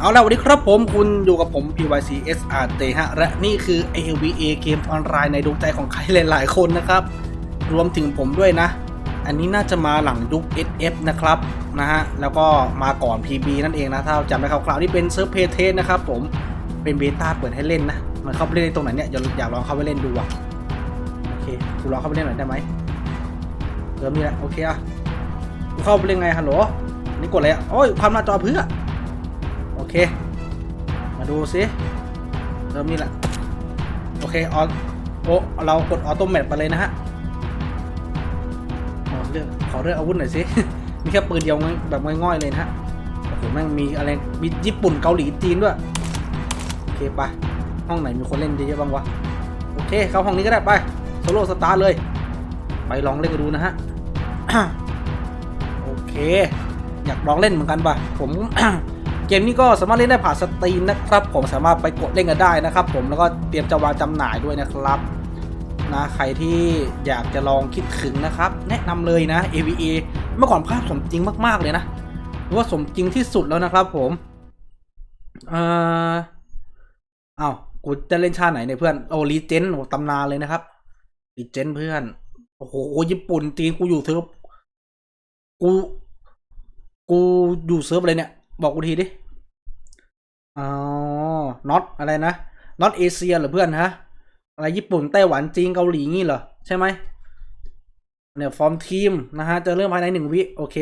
เอาละสวัสดีครับผมคุณอยู่กับผม PYC SRT ฮะ และนี่คือ AVA เกมออนไลน์ในดวงใจของใครหลาย ๆ คนนะครับ รวมถึงผมด้วยนะ อันนี้น่าจะมาหลังยุค SF นะครับนะฮะ แล้วก็มาก่อน PB นั่นเองนะ ถ้าจำได้คร่าวๆนี่เป็นเซิร์ฟเพเทสนะครับผมเป็นเบต้าเปิดให้เล่นนะ มันเข้าไปเล่นในตรงไหนเนี่ยอยากลองเข้าไปเล่นดูอะโอเคกูลองเข้าไปเล่นหน่อยได้ไหมเริ่มนี่แหละโอเคอะกูเข้าไปเล่นไงฮัลโหลนี่กดอะไรอะโอ้ยความหน้าจอเพื่อ เค มาดูซิเริ่มนี่แหละ โอเคออโอเรากดออโต้แมทไปเลยนะฮะขอเลือกขอเลือกอาวุธหน่อยสิ มีแค่ปืนเดียวง่ายแบบง่อยๆเลยนะฮะ โอ้โหแม่งมีอะไร มีญี่ปุ่นเกาหลีจีนด้วย โอเคไป ห้องไหนมีคนเล่นเยอะๆบ้างวะ โอเค เข้าห้องนี้ก็ได้ไปโซโล่สตาร์เลย ไปลองเล่นกันดูนะฮะ โอเค อยากลองเล่นเหมือนกันปะผม เกมนี้ก็สามารถเล่นได้ผ่านสตรีมนะครับ ผมสามารถไปกดเล่นกันได้นะครับ ผมแล้วก็เตรียมจะวางจำหน่ายด้วยนะครับนะใครที่อยากจะลองคิดถึงนะครับ แนะนำเลยนะ AVA เมื่อก่อนภาพสมจริงมากๆเลยนะหรือว่าสมจริงที่สุดแล้วนะครับ ผมเอ่ออ้าวกูจะเล่นชาติไหนเนี่ยเพื่อนโอ้ลีเจนโอตำนานเลยนะครับลีเจนเพื่อนโอ้โหญี่ปุ่นจีนกูอยู่เซิร์ฟกู กูอยู่เซิร์ฟอะไรเนี่ย บอกกูทีดิ อ๋อ น็อตอะไรนะ น็อตเอเชียเหรอเพื่อนฮะ อะไรญี่ปุ่น ไต้หวัน จีน เกาหลีงี้เหรอ ใช่ไหม เนี่ยฟอร์มทีมนะฮะ จะเริ่มภายในหนึ่งวิ โอเค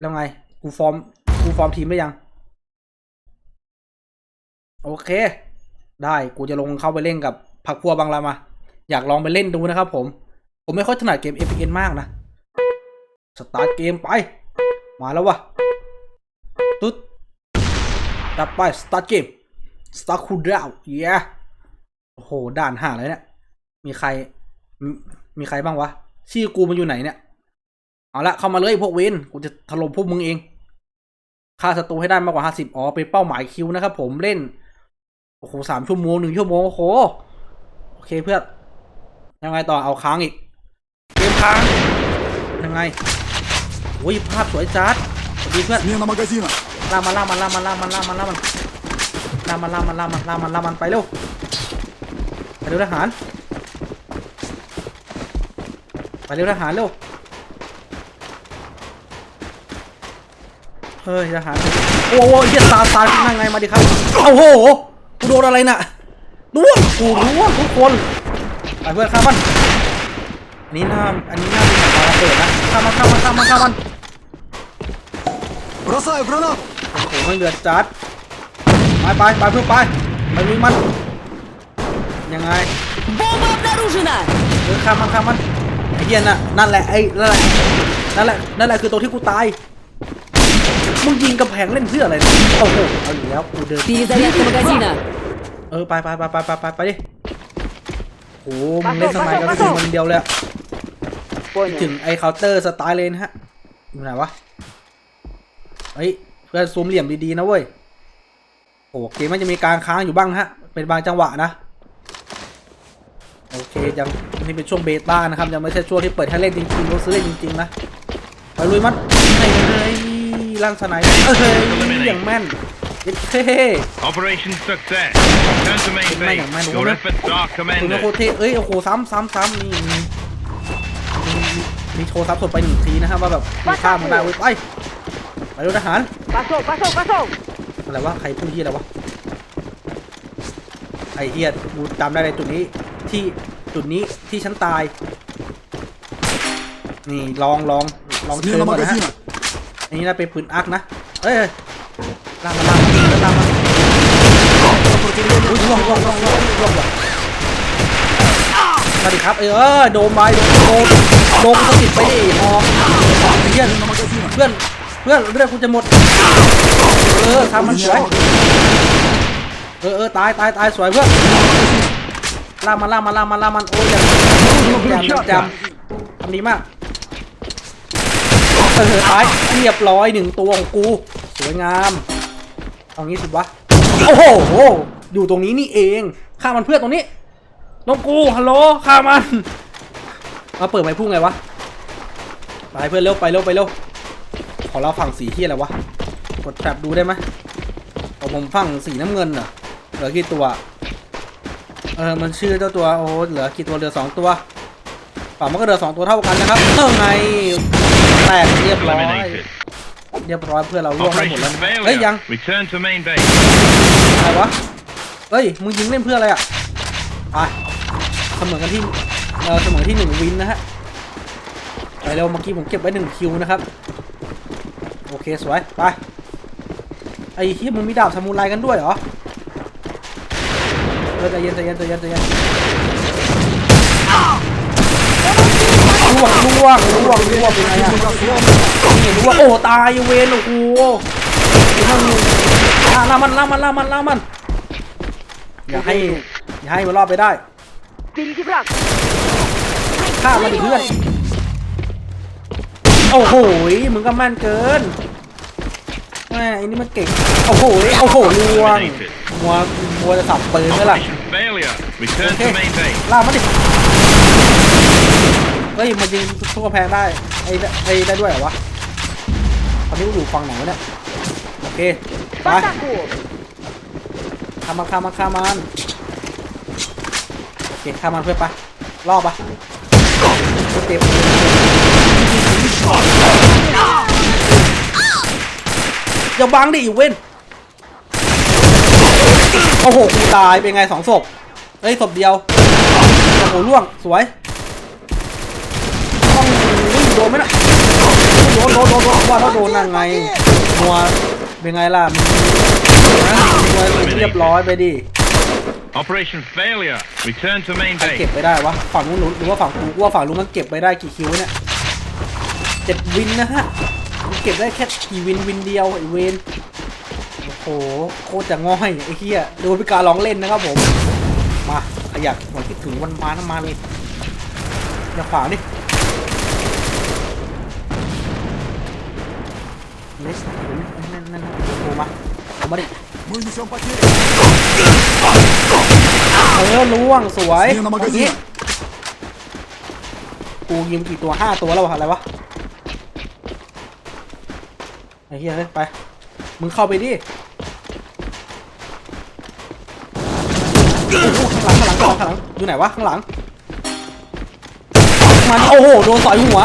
แล้วไง กูฟอร์ม กูฟอร์มทีมได้ยัง โอเค ได้ กูจะลงเข้าไปเล่นกับพักพวกบางละมา อยากลองไปเล่นดูนะครับผม ผมไม่ค่อยถนัดเกม FPS มากนะ สตาร์ทเกมไป มาแล้ววะ ตุ๊ดตัดไป สตาร์ทเกม สตาร์คูลดาวเย้โอ้โห ด่านห่างเลยเนี่ย มีใครมมีใครบ้างวะ ชื่อกูมันอยู่ไหนเนี่ย เอาละเข้ามาเลยพวกเวนกูจะถล่มพวกมึงเอง ฆ่าศัตรูให้ได้มากกว่าห้าสิบอ๋อ เป็นเป้าหมายคิวนะครับผมเล่น โอ้โหสามชั่วโมงหนึ่งชั่วโมง โอ้โห โอเคเพื่อน ยังไงต่อ เอาค้างอีก เกมค้าง ยังไงโอ้ยภาพสวยจัด สวัสดีเพื่อน Смена магазина. ล่ามันล่ามันล่ามันล่ามันล่ามันล่ามันล่ามันล่ามันล่ามันล่ามันล่ามันไปเร็วไปเร็วทหารไปเร็วทหารเร็วเฮ้ยทหารโอ้โหเหี้ยตาตายขึ้นมาไงมาดิครับโอ้โหกูโดนอะไรน่ะร่วงกูร่วงทุกคนไปเพื่อนข้ามมันอันนี้น่าอันนี้น่าเป็นแบบระเบิดนะข้ามมันข้ามมันข้ามมันข้ามมัน Бросаю гранат. โอ้โหไม่เดือดจัด ไปไปไปเพื่อไปไปลุยมัน ยังไง Бомба обнаружена! เออข้ามมันข้ามมันไอ้เหี้ยน่ะนั่นแหละไอ้นั่นแหละนั่นแหละนั่นแหละคือตัวที่กูตาย มึงยิงกำแพงเล่นเพื่ออะไรเนี่ยโอ้โหเอาอยู่แล้วกูเดิน Перезарядка магазина! เออไปไปไปไปไปไปไปดิโอ้โหมึงเล่นสมัยกับกูมันเดียวเลยอะถึงไอ้เคาน์เตอร์สไตล์เลยนะฮะอยู่ไหนวะ เฮ้ยเพื่อนซูมเหลี่ยมดีๆนะเว้ยโอ้เกมมันจะมีการค้างอยู่บ้างนะฮะ เป็นบางจังหวะนะโอเคยังนี่เป็นช่วงเบต้านะครับยังไม่ใช่ช่วงที่เปิดให้เล่นจริงๆเราซื้อเล่นจริงๆนะไปลุยมันไอ้เฮ้ยลั่นสไนด์เอ้ยอย่างแม่นเย้เท่ Operation success. Turn to main Mày base. à, mày đúng Your không? efforts are คุณโค commended. เทเอ้ยโอ้โหซ้ำซ้ำซ้ำนี่มีมีมีโชว์ซ้ำสดไปหนึ่งทีนะครับว่าแบบมีค่ามันได้เว้ยไป ไปดูทหาร Пошел, пошел, пошел! อะไรวะใครพูดที่อะไรวะไอเฮียกูจำได้เลยจุดนี้ที่จุดนี้ที่ฉันตาย นี่ลองลองลองเชิญ Смена ก่อนนะฮะ магазина. อันนี้น่าเป็นปืนอักนะ เอ้ยลามมาลามมาลามมาอุ้ยล่วงล่วงล่วงล่วงล่วงว่ะสวัสดีครับ เออเออโดมไปโดมโดมโดมสติดไปดิฮอเพื่อน Смена магазина. เพื่อน เ พื่อนเรื่องกูจะหมด เออทำมันสวยเออเออตายตายตายสวยเพื่อนล่ามันล่ามันล่ามันล่ามันโอ้ยอย่างจำจำทำดีมากเออตายเรียบร้อยหนึ่งตัวของกู สวยงามเอางี้สิวะโอ้โหอยู่ตรงนี้นี่เองฆ่ามันเพื่อนตรงนี้น้องกูฮัลโหลฆ่ามันมาเปิดไม้พุ่งไงวะไปเพื่อนเร็วไปเร็วไปเร็ว ขอเราฝั่งสีที่อะไรวะ กดแท็บดูได้ไหมของผมฝั่งสีน้ำเงินเหรอเหลือกี่ตัว เออ มันชื่อเจ้าตัวโอ้โหเหลือกี่ตัวเหลือสองตัวฝั่งมันก็เหลือสองตัวเท่ากันนะครับเออไงแตกเรียบร้อย Eliminated. เรียบร้อยเพื่อนเราล่วงไปหมด Operation แล้วนะเฮ้ยยัง failure. Return to main base. อะไรวะเฮ้ยมึงยิงเล่นเพื่ออะไรอะไปเสมอกันที่เออเสมอที่หนึ่งวินนะฮะไปเร็วเมื่อกี้ผมเก็บไว้หนึ่งคิวนะครับโโอเคสวย ไป ไอ้เฮียมึงมีดาบสมุนไพรกันด้วยเหรอเออใจเย็นใจเย็นใจเย็นใจเย็นล่วงล่วงล่วงล่วงเป็นไงอะล่วงโอ้ตายเวนโอ้โหล่ามันล่ามันล่ามันล่ามันอย่าให้อย่าให้มันรอดไปได้ดินที่รักฆ่ามันเพื่อนโอ้โหมึงก็มั่นเกิน แม่อันนี้มันเก่ง โอ้โหโอ้โหลวงมัวมัวจะสับปืนเมื่อไหร่โอเคล่ามาดิเฮ้ยมันยิงทุกกระแพงได้ไอ้ไอ้ได้ด้วยเหรอวะตอนนี้กูอยู่ฝั่งไหนวะเนี่ยโอเคไปข้ามาข้ามาข้ามันโอเคข้ามันเพื่อไปรอบปะเต็ม อย่าบังดิอีเว้นโอ้โหกูตายเป็นไงสองศพเฮ้ยศพเดียวโอ้โหล่วงสวยต้องวิ่งโดนไหมนะโดนโดนโดนโดนว่าถ้าโดนนั่นไงมัวเป็นไงล่ะมัวเรียบร้อยไปดิ Operation failure. Return to main ใครเก็บไปได้วะฝั่งนู้นหรือว่าฝั่งกูว่าฝั่งนู้นมันเก็บไปได้กี่คิวเนี่ยเจ็ดวินนะฮะ เก็บได้แค่กี่วินวินเดียวไอเวนโอ้โหโคตรจะง่อยไอ้เหี้ยดูพิการร้องเล่นนะครับผมมาขยักหัวคิดถึงวันมาน้ำมาเลยอย่าขวางดิเลสนั่นนั่นโผล่มาโผล่มาดิเออล่วงสวยนี่กูยิงกี่ตัวห้าตัวแล้ววะอะไรวะ ไอ้เหี้ยเฮ้ยไป มึงเข้าไปดิโอ้โหข้างหลังข้างหลังข้างหลังข้างหลังอยู่ไหนวะข้างหลังมันโอ้โหโดนสอยหัว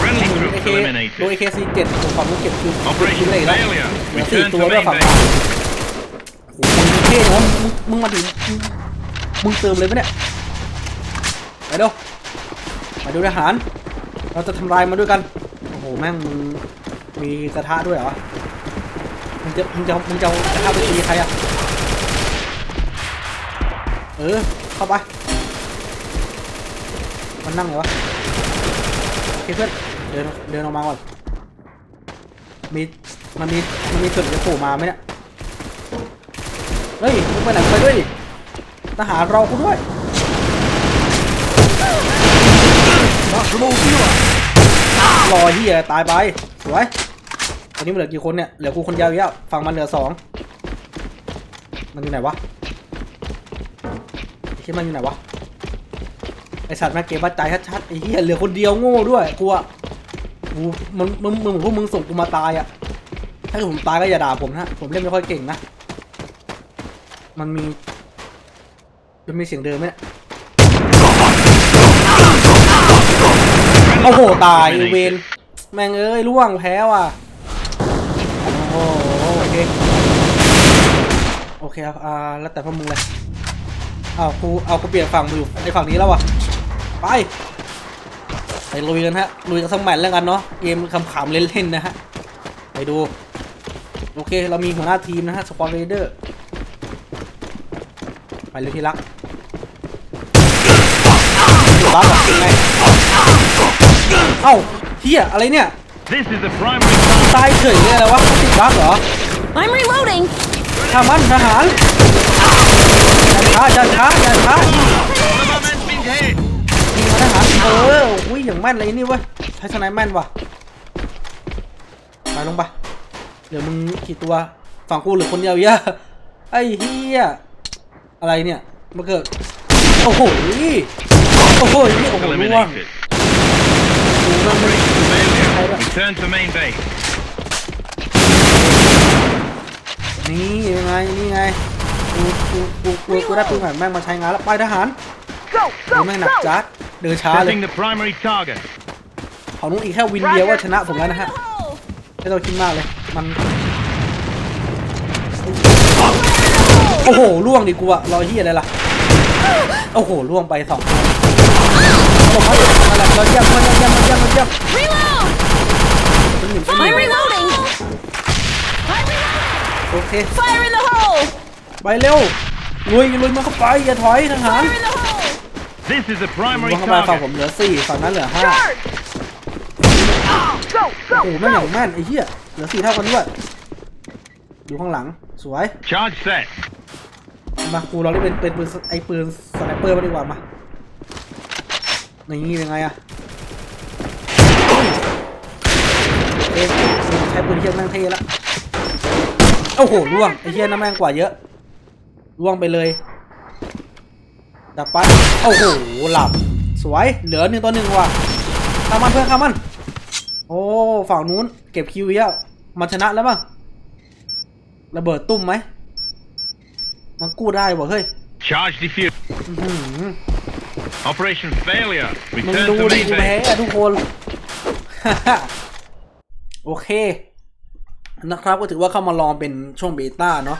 Friendly โดน troops เอเคโดน eliminated. เอเคซีเจ็ดฝั่งนู้นเก็บคือ Operation เลยแล้ว failure. เหลือสี่ Return ตัว to ด้วย main ฝั่งเรา base. โอ้โหมึงเท่เนาะมึงมึงมาถึงมึงมึงเติมเลยปะเนี่ยไปดูไปดูทหาร เราจะทำลายมาด้วยกัน โอ้โหแม่งมึง มีกระทะด้วยเหรอมึงจะมึงจะมึงจะกระทะไปตีใครอะ เออ เข้าไป มันนั่งไงวอเคพื่อนเดินเดินออกมาก่อน มี มันมี มันมีจุดจะปู่มาไหมเนี่ย เฮ้ยมึงไปไหนไปด้วยทหารรอกูด้วยรอเฮียตายไป สวย นนี้มันเหลือกี่คนเนี่ย เหลือกูคนเดียวอีกแล้วฝั่งมันเหลือสอง มันอยู่ไหนวะไอ้เชี่ยมันอยู่ไหนวะ ไอสัตว์แม่งเกมบ้าใจชัดๆไอ้เฮียเหลือคนเดียวโง่ด้วยกูอะกูมึงมึงมึงพวกมึงส่งกูมาตายอะถ้าผมตายก็อย่าด่าผมนะ ผมเล่นไม่ค่อยเก่งนะ มันมีมันมีเสียงเดิมไหมเนี่ยโอ้โห ตายเวนแม่งเอ้ยล่วงแพ้ว่ะ โอ้โหโอเค โอ เคครับอ่าแล้วแต่พวกมึงเลยเอากูเอากูเปลี่ยนฝั่งมาอยู่ในฝั่งนี้แล้วว่ะไปไปลุยกันฮะลุยกันสักแมตช์แล้วกันเนาะเกมขำๆเล่นๆนะฮะไปดูโอเคเรามีหัวหน้าทีมนะฮะสปอร์ตเรเดอร์ไปเลยที่รักอยู่รักเหรอยังไงเอ้าเฮียอะไรเนี่ย This is the primary target. ตายเฉยเลยอะไรวะติดบั๊กเหรอ I'm reloading! ทามันทหารอย่าช้าอย่าช้าช้ายิงทหารเอออุ้ยอย่างแม่นเลยนี่เว้ยใช้สไนแม่นว่ะไปลงไปเหลือมึงกี่ตัวฝั่งกูหลือคนเดียวเยอะไอ้เฮียอะไรเนี่ยมาเกิดโอ้โหโอ้โหนี่โอ้โหล่วง Return to main base. นนี่ยังไงนี่ไงกูกูกูกูกูได้ปืนใหม่แม่งมาใช้งานแล้วไปทหาร Go, โอ้ go, แม่งหนัก go! จัดเดินช้าเลย Setting the primary target. ของนุ้งอีกแค่วินเดียวก็ชนะผมแล้วนะฮะไม่ต้องคิดมากเลยมันโอ้โหล่วงดิกูอะรอเฮียอะไรล่ะโอ้โหล่วงไปสองตัวบอกว่าอะไรเราเยี่ยมเราเยี่ยมเราเยี่ยมเราเยี่ยม Reload! เป็นหนึ่งเป็นห I'm นึ่ง reloading! โอ เค Fire in the hole! ไปเร็ว ลุยลุยมาเข้าไป อย่าถอยทหาร Fire in the hole! This is the ลุ primary ยเข้าไปฝั่งผม target. เหลือสี่ฝั่งนั้นเหลือห้า Charge! Go, โอ้ go, โหแม่งอย่าง go! แม่นไอ้เหี้ย เหลือสี่เท่ากันด้วยดูข้างหลัง สวย Charge set. มากูเราเล่นเป็นเป็นปืนไอ้ปืนสไนเปอร์มาดีกว่ามานี่เป็นไงอะเอ๊ะใช้ปืนเทียบแม่งเท่ละ โอ้โหล่วงไอ้เหี้ยน้ำแม่งกว่าเยอะล่วงไปเลยดักไปโอ้โหหลับสวยเหลือหนึ่งต่อหนึ่งว่ะข้ามันเพื่อนข้ามัน โอ้ฝั่งนู้น เก็บคิวเยอะมันชนะแล้วมั้งระเบิดตุ้มไหมมันกู้ได้บ่เฮ้ย Charge defused. อื้อหือ Operation failure. มึง Return ดู to ดิ main กูแพ้ base. อะทุกคน โอเค นะครับก็ถือว่าเข้ามาลองเป็นช่วงเบต้าเนาะ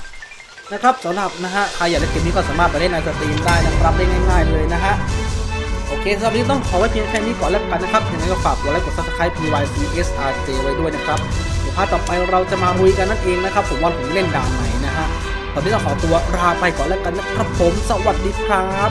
นะครับสำหรับนะฮะใครอยากเล่นเกมนี้ก็สามารถไปเล่นในสตรีมได้นะครับได้ง่ายๆเลยนะฮะโอเคสำหรับนี้ต้องขอไว้เพียงแค่นี้ก่อนแล้วกันนะครับยังไงก็ฝากกดไลค์กด subscribe PYCSRJ ไว้ด้วยนะครับเดี๋ยวพาร์ทต่อไปเราจะมาลุยกันนั่นเองนะครับผมว่าผมเล่นด่านไหนนะฮะตอนนี้ต้องขอตัวลาไปก่อนแล้วกันนะครับผมสวัสดีครับ